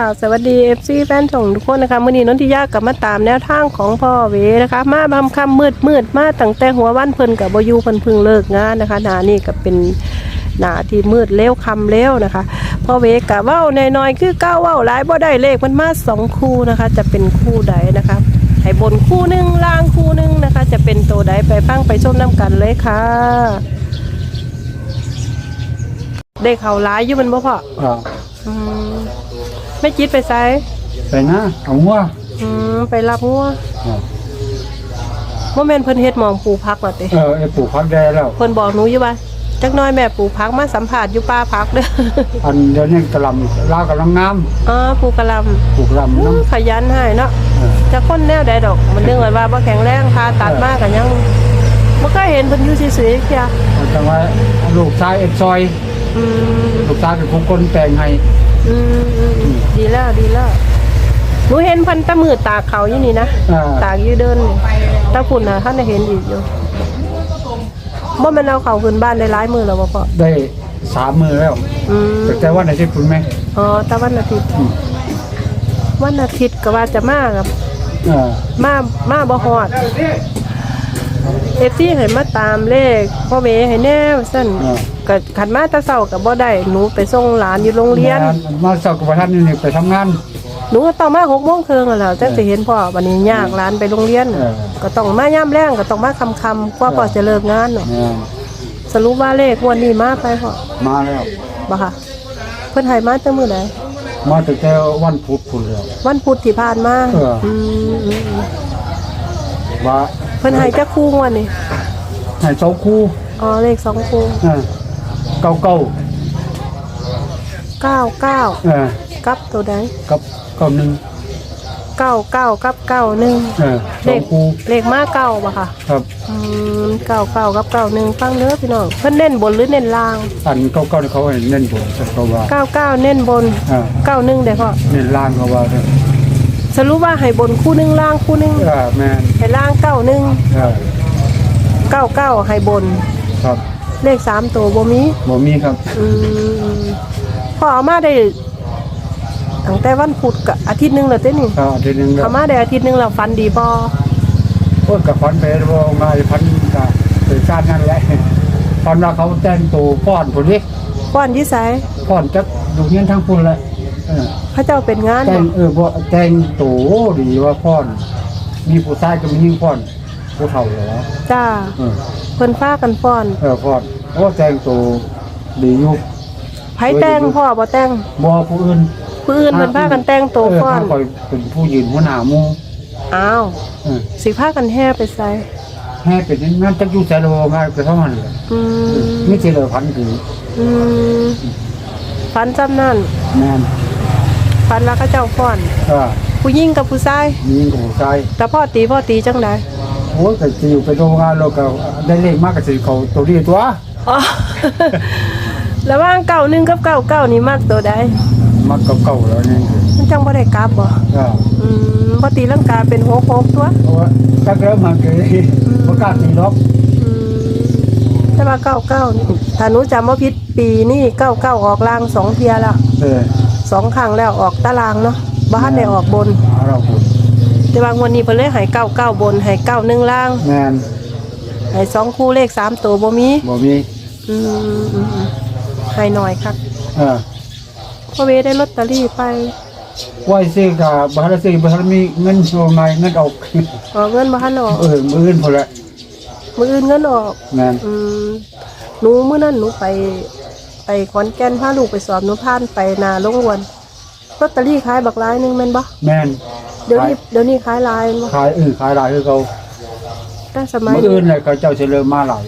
ค่ะสวัสดี FC แฟนช่องทุกคนนะคะมื่อนี้นนทิยากลับมาตามแนวทางของพ่อเวนะคะ มาบำคำมืดมืดมาตั้งแต่หัววันเพิ่นกับบอยูเพิ่นเพึ่งเลิกงานนะคะหนานี่ก็เป็นหนาที่มืดเลี้ยวคำเลี้ยวนะคะพ่อเวกะเว้าน้อยๆคือเก้าเว้าหลายบ่ได้เลขมันมาสองคู่นะคะ จะเป็นคู่ใดนะคะให้บนคู่หนึ่งล่างคู่หนึ่งนะคะ จะเป็นตัวใดไปฟังไปชมน้ำกันเลยค่ะได้เข่าร้ายอยู่มันบ่พออ่าอืม ไม่จิตไปไซไปนะเอาหัวอืมไปรับงัวอ่าว่าแม่นเพิ่นเฮ็ดหมองปลูกผักว่าติเออไอ้ปลูกพักได้แล้ว เพิ่นบอกหนูอยู่ว่าจักหน้อยแม่ปลูกผักมาสัมผัสอยู่ป่าผักเด้ออันเดี๋ยวนี้กระหลำลาวกำลังงามอ๋อปลูกกะหล่ปลูกลำำน้ขยันให้เนาะำเออจะคนแนวใดดอก มันนึกว่าว่าบ่แข็งแรงพาตัดมากก็ยังบ่เคยเห็นเพิ่นอยู่ซื่อๆเคียเอาจังว่าลูกชายเอ็ดซอย อืมลูกชายเป็นผู้คนแปลงให้ อืมอืมอืมดีแล้วดีแล้วหนูเห็นเพันตะมือตากเขาอยู่นี่นะอ่า ตากอยู่เดินนี่ตาพุ่นน่ะท่านได้เห็นอีกอยู่บ่แม่นเอาเขาขึ้นบ้านได้หลายมื้อแล้วบ่พ่อได้สามมือแล้วอืมแต่แต่ว่าในที่คุณไหม อ๋อแต่วันอาทิตย์ อืม วันอาทิตย์ก็ว่าจะมากับเออมามาบ่ฮอดเอฟซีให้มาตามเลขพ่อเมให้แน่ว่าซั่น ก็ขันมาแตะเช้าก็บ่ได้หนูไปส่งหลานอยู่โรงเรียนแม่มาสอบกับท่านนี่ไปทำงาน หนูก็ต้องมา6โมงครึ่งนั่นแหละจังสิเห็นพ่อวันนี้ยากหลานไปโรงเรียน เออ ก็ต้องมายามแรงก็ต้องมาค่ำๆกว่าพ่อจะเลิกงานเนาะแม่สรุปว่าเลขงวันนี้มาไปพ่อมาแล้ว บ่ค่ะ เพิ่นให้มาแต่มื้อใดมาตั้งแต่วันพุธพุ่นแล้ว วันพุธที่ผ่านมาเอออื มอืมอืมว่าเพิ่นให้จักคู่งวันนี้ให้เสาคู่อ๋อเลขสองคู่ เออ เก้าเก้าเก้าเก้าเออกับตัวใดกับเก้าหนึ่งเก้าเก้ากับเก้าหนึ่งเออเลเสาขคู่เลขมาเก้าป่ะค่ะครับ อืมเก้าเก้ากับเก้าหนึ่งฟังเด้อพี่น้องเพิ่นเน้นบนหรือเน้นล่างอันเก้าเก้าที่เขาให้เน้นบนเขาว่าเก้าเก้าเน้นบนอ่าเก้าหนึ่งเดี๋ยวพ่อเน้นล่างเขาว่าเนี่ยสรุปว่าให้บนคู่หนึ่งล่างคู่หนึ่งเออแม่นให้ล่างเก้าหนึ่งเออเก้าเก้าให้บนครับ เลขสามตัวบ่มีบ่มีครับ อืมพ่อเอามาได้ตั้งแต่วันพุธกับอาทิตย์หนึงแล้วเต้นี่ก็อาทีนึงก็เอามาได้อาทิตย์หนึงแล้วฟันดีบ่โอ้ยกับฟันไปบ่มาพันก็เป็นการนั่นแหละตอนว่าเขาแต่งตัวป้อนพุ่นนี่ป้อนยี่ไสป้อนจักดูเงี้ยทั้งพุ่นเลยเออพระเจ้าเป็นงานแต่บ่งเออบ่แต่งตัวดีว่าป้อน มีผู้ชายก็มียิ่งป้อน ผู้เฒ่าเหรอจ้าเออเพิ่นฟ้ากันป้อน เออป้อน โอ้แต่งตัวดีอยู่ไผแต่งพ่อบ่แต่งบ่ผู้อื่นผู้อื่นเพิ่นพากันแต่งโตวเออป้อนถ้าคอยเป็นผู้ยืนหัวหน้าหมู่อ้าวเออสิพากันแห่ไปใส่ให้เป็นงานจักอยู่แสนโลงานไปเท่านั้นเลยอืมนี่สิเลยพันคืออืมฟันจำนั่นแม่นฟันแล้วก็เจ้าป้อนเออผู้หญิงกับผู้ชายมีกับผู้ชายแต่พ่อตีพ่อตีจังไดโอ้ยก็สิอยู่ไปโรงงานแล้วก็ได้เลขมากก็สิเขาตัวนี้ตัว อ๋อ ระหว่างเก่าหนึ่งกับเก่าเก่านี่มากตัวใดมักเก่าๆแล้วนี่มันจังบ่ได้กลับบ่เอออืมพอตีลังกาเป็นหกหกตัว เพราะว่าถ้าเกิดมันก็บ่กล้าตีหรอกอืมแต่ว่าเก้าเก้านี่ถ้าหนูจำว่าผิดปีนี่เก้าเก้าออกล่างสองเทียแล้วเออสองครั้งแล้วออกตารางเนาะบ้านได้ออกบนเราพูดแต่บางวันนี้เพิ่นเลยให้เก้าเก้าบนให้เก้าหนึ่งล่างแม่นให้สองคู่เลขสามตัวบ่มีบ่มี อืมอืมอืมให้หน่อยครับเออพ่อเวได้ลอตเตอรี่ไปไว้ซื้อก็บ่ทันได้ซื้อบ่ทันมีเงินโชว์ไงเงินออกออกเงินบ่ทันออกเออมื้ออื่นพุ่นแหละมื้ออื่นเงินออก แม่นอืมหนูมื้อนั้นหนูไปไปขอนแก่นพาลูกไปสอบหนูพานไปนาลงวนลอตเตอรี่ขายบักหลายหนึงแม่นบ่แม่นเดี๋ยวนี้เดี๋ยวนี้ขายหลายแม่นบ่ขายเออขายหลายคือเขาแต่สมัยมื้ออื่นน่ะเขาเจ้าสิเริ่มมาหลาย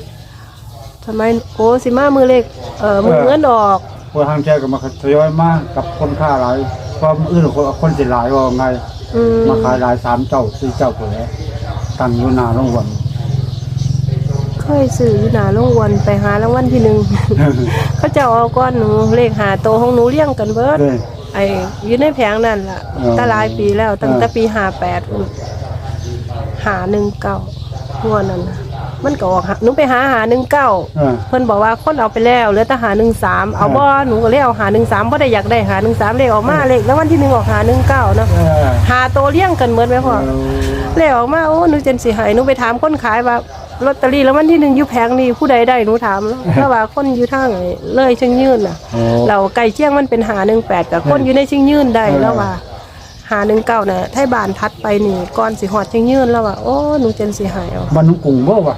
สมัยโอ้สิมามือเล็กเอ่อมือเงินออกพวกทางแท้ก็มาทยอยมากับคนค้าหลายเพราะมื้ออื่นคนคนสิหลายว่าไงอืมมาขายหลายสามเจ้าสี่เจ้าพุ่นแหละตั้งอยู่หน้าโรงวัน เคยซื้ออยู่หนาลงวนไปหารางวัลที่หนึ่ง เขาเจะเอาก้อนหนูเลขหาโตวของหนูเลี้ยงกันเบิดเด้ไอ้อยู่ในแผงนั่นล่ะอ๋อ ตั้งหลายปีแล้วตั้งแต่อ่าปีหาแปดหาหนึ่งเก้าหัวนั่นน่ะ มันก็ออกหาหนูไปหาหาหนึ่งเก้าเออ เพิ่นบอกว่าคนเอาไปแล้วเหลือแต่หาหนึ่งสามเอาบ่หนูก็เลยเอาหาหนึ่งสามเพราะได้อยากได้หาหนึ่งสามเลขออกมาเลขแล้ววันที่หนึ่งออกหาหนึ่งเก้าเนาะ เออหาโตวเลี้ยงกันเหมือนไหมพ่อเออเลขออกมาโอ้หนูเจนสิใหายหนูไปถามคนขายว่าลอตเตอรี่แล้ววันที่หนึ่งอยู่แผงนี่ผู้ใดได้หนูถามแล้วแล้วว่าคนอยู่ทางไหนเลยเชิงยืนน่ะ โอ้ เราไก่เชียงมันเป็นหาหนึ่งแปดกับคนอยู่ในเชิงยืนได้แล้วว่า หาหนึ่งเก้าน่ะถ้าบานทัดไปนี่ก่อนสิหอดเชิงยืนแล้วว่าโอ้หนูเจนสิใหายเอาบ้านน้องกุ้งบ่วะ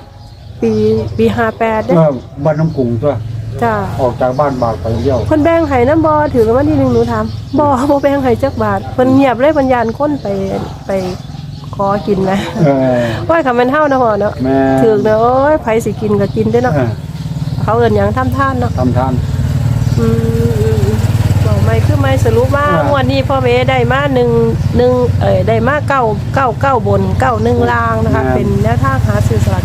ปีปีห้าแปดเอเด้อบ้านน้องกุ้งตัวจ้าออกจากบ้านบากไปเที่ยวเพิ่นแบ่งให้น้ำบ่ถือกันวันที่หนึ่งหนูถามบ่บ่แบ่งให้จักบาทเพิ่นเงียบเลยเพิ่นยานคนไปไปขอกินไหมเออว่าคำมันเฮาเนาะพ่อเนาะแม่ถือเนาะโอ้ยไผสิกินก็กินได้อเนาะเออเขาเอิ้นหยังทำทานเนาะทำทานอืมบอกไม่คือไม่สรุปว่าอ่างวดนี้พ่อเวได้มาหนึ่งหนึ่งเอ้ยได้มาเก้าเก้าเก้าบนเก้าหนึ่งล่างนะคะ เป็นแนวทางหาซื้อสลาก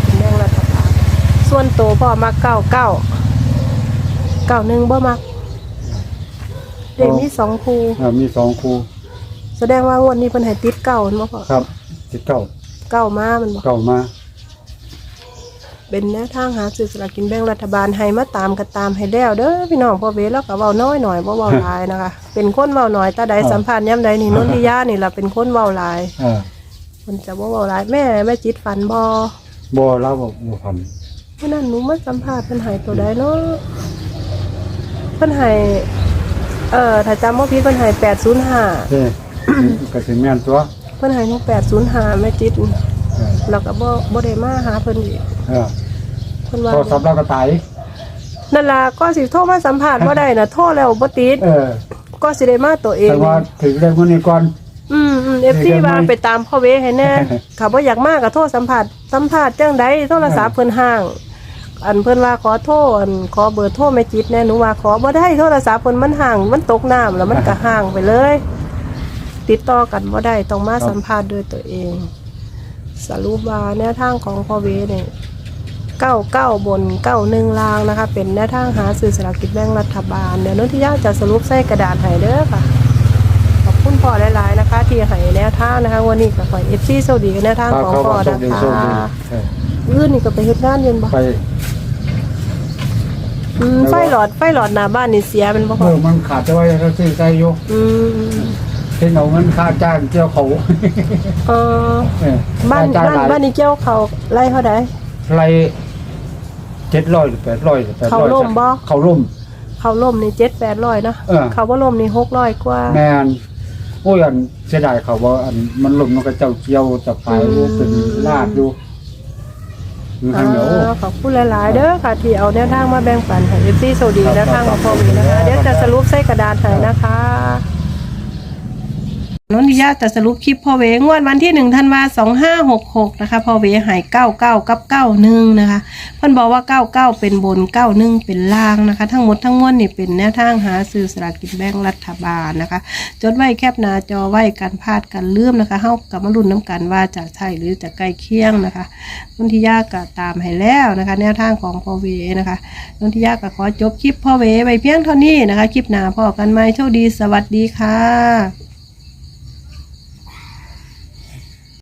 ส่วนโตวพ่อมาเก้าเก้าเก้าหนึ่งบ่มักเด็กมีสองคู่เออมีสองครูแสดงว่างวดนี้เพิ่นให้ติดเก้าเห็นบ่พ่อครับสิเก้าเก้ามามันบ่เก้ามา เป็นแนวทางหาซื้อสลากกินแบ่งรัฐบาลให้มาตามกันตามให้แล้วเด้อพี่น้องพ่อเวแล้วก็เว้าน้อยหน่อยบ่เว้าหลายนะคะ เป็นคนเว้าน้อยตาใดสัมภาษณ์ย่ำใดนี่นนทิยานี่ล่ะเป็นคนเว้าหลายเออมันจะบ่เว้าหลายแม่แม่จิตฝันบ่บ่เราบ่บ่พัน เพราะนั้นหนูมาสัมภาษณ์เพิ่นให้ตัวใดเนาะเพิ่นให้เอ่อถ้าจำบ่ผิดเพิ่นให้805เด้ ก็สิแม่นตัวเพิ่นให้หนู805แม่จิตเออแล้วก็บ่บ่ได้มาหาเพิ่นอีกเออเพิ่นว่า โทรศัพท์เราก็ตายนั่นล่ะก็สิโทรมาสัมภาษณ์บ่ได้น่ะโทรแล้วบ่ติดเออก็สิได้มาตัวเอง แต่ว่าถึงเรื่องมื้อนี้ก่อน อืมอืมเอฟซีเดี๋ยวว่าไม่ไปตามพ่อเวให้แน่ ค่ะบ่อยากมากก็โทรสัมผัสสัมภาษณ์จังใดโทรศัพท์เพิ่นห่าง อันเพิ่นว่าขอโทษอันขอเบอร์โทรแม่จิตแน่หนูว่าขอบ่ได้โทรศัพท์เพิ่นมันห่าง มันตกน้ำแล้วมันก็ห่างไปเลย ติดต่อกันบ่ได้ต้องมาสัมภาษณ์ด้วยตัวเอง สรุปว่าแนวทางของพ่อเวเนี่ยเก้าเก้าบนเก้าหนึ่งลางนะคะ เป็นแนวทางหาสื่อสลากกินแบ่งรัฐบาล เดี๋ยวนนทิยาจะสรุปใส่กระดาษให้เด้อค่ะขอบคุณพ่อหลายๆนะคะ ที่ให้แนวทางนะคะ วันนี้ก็ขอเอฟซีสวัสดีกับแนวทางของพ่อโชนะคดีคะโชคดีเอออื่นนี่ก็ไปเฮ็ดงานเย็นบ่ไป อืมไฟหลอดไฟหลอดหน้าบ้านนี่เสียเป็นบ่เอพ่ออมันขาดจะไว้เราซื้อใส่อยู่อืมเห็นเอาเงินค่าจ้างเกี่ยวเขาเออเออบ้านค่จ้งบ้านหลยบ้านนี้เกี่ยวเขาไล่เท่าใด ไรเจ็ดร้อยหรือแปดร้อยหรือแปดร้อยเขาร่มบ่ เขาร่ม เขาล่มนี่เจ็ดแปดร้อยนะเออ เขาว่าล่มนี่หกร้อยกว่า แมนโอ้ยอันเสียดายเขาว่าอันมันล่มมันก็เจ้าเกี่ยวจะไปอืม เป็นลาดอยู่ อยู่ทางเหนียวอ่าขอบคุณหลาย ๆ เด้อค่ะที่เอาแนวทางมาแบ่งปันให้เอฟซีโซดีครับแนวทางของพ่อวีนะคะ เดี๋ยวจะสรุปใส่กระดาษให้นะคะ นนทิยาจะสรุปคลิปพ่อเวงวดวันที่หนึ่งธันวาสองห้าหกหกนะคะพ่อเวหายเก้าเก้ากับเก้าหนึ่งนะคะเพิ่นบอกว่าเก้าเก้าเป็นบนเก้าหนึ่งเป็นล่างนะคะ ทั้งหมดทั้งมวลนี่เป็นแนวทางหาซื้อสลากกินแบ่งรัฐบาลนะคะ จดไว้แคบหน้าจอไว้กันพลาดกันลืมนะคะเฮากับมาลุ้นน้ำกันว่าจะใช่หรือจะใกล้เคียงนะคะนนทิยาก็ตามให้แล้วนะคะ แนวทางของพ่อเวนะคะนนทิยาก็ขอจบคลิปพ่อเวไว้เพียงเท่านี้นะคะคลิปหน้าพ่อกันไหมโชคดีสวัสดีค่ะ